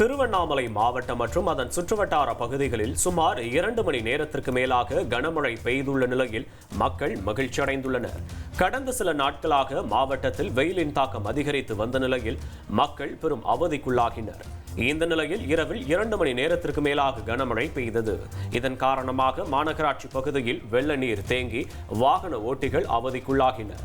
திருவண்ணாமலை மாவட்டம் மற்றும் அதன் சுற்றுவட்டார பகுதிகளில் சுமார் இரண்டு மணி நேரத்திற்கு மேலாக கனமழை பெய்துள்ள நிலையில் மக்கள் மகிழ்ச்சி அடைந்துள்ளனர் கடந்த சில நாட்களாக மாவட்டத்தில் வெயிலின் தாக்கம் அதிகரித்து வந்த நிலையில் மக்கள் பெரும் அவதிக்குள்ளாகினர். இந்த நிலையில் இரவில் இரண்டு மணி நேரத்திற்கு மேலாக கனமழை பெய்தது. இதன் காரணமாக மாநகராட்சி பகுதியில் வெள்ள நீர் தேங்கி வாகன ஓட்டிகள் அவதிக்குள்ளாகினர்.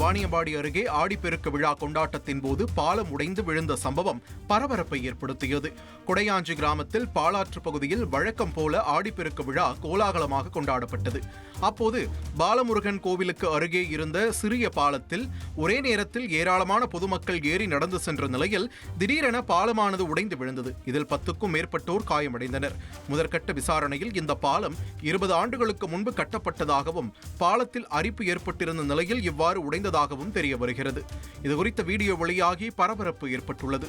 வாணியம்பாடி அருகே ஆடிப்பெருக்க விழா கொண்டாட்டத்தின் போது பாலம் உடைந்து விழுந்த சம்பவம் பரபரப்பை ஏற்படுத்தியது. குடையாஞ்சி கிராமத்தில் பாலாற்று பகுதியில் வழக்கம் போல ஆடிப்பெருக்கு விழா கோலாகலமாக கொண்டாடப்பட்டது. அப்போது பாலமுருகன் கோவிலுக்கு அருகே இருந்த சிறிய பாலத்தில் ஒரே நேரத்தில் ஏராளமான பொதுமக்கள் ஏறி நடந்து சென்ற நிலையில் திடீரென பாலமானது உடைந்து விழுந்தது. இதில் பத்துக்கும் மேற்பட்டோர் காயமடைந்தனர். முதற்கட்ட விசாரணையில் இந்த பாலம் இருபது ஆண்டுகளுக்கு முன்பு கட்டப்பட்டதாகவும் பாலத்தில் அரிப்பு ஏற்பட்டிருந்த நிலையில் இவ்வாறு உடைந்த உடைந்ததாகவும் தெரிய வருகிறது இதுகுறித்த வீடியோ வெளியாகி பரபரப்பு ஏற்பட்டுள்ளது.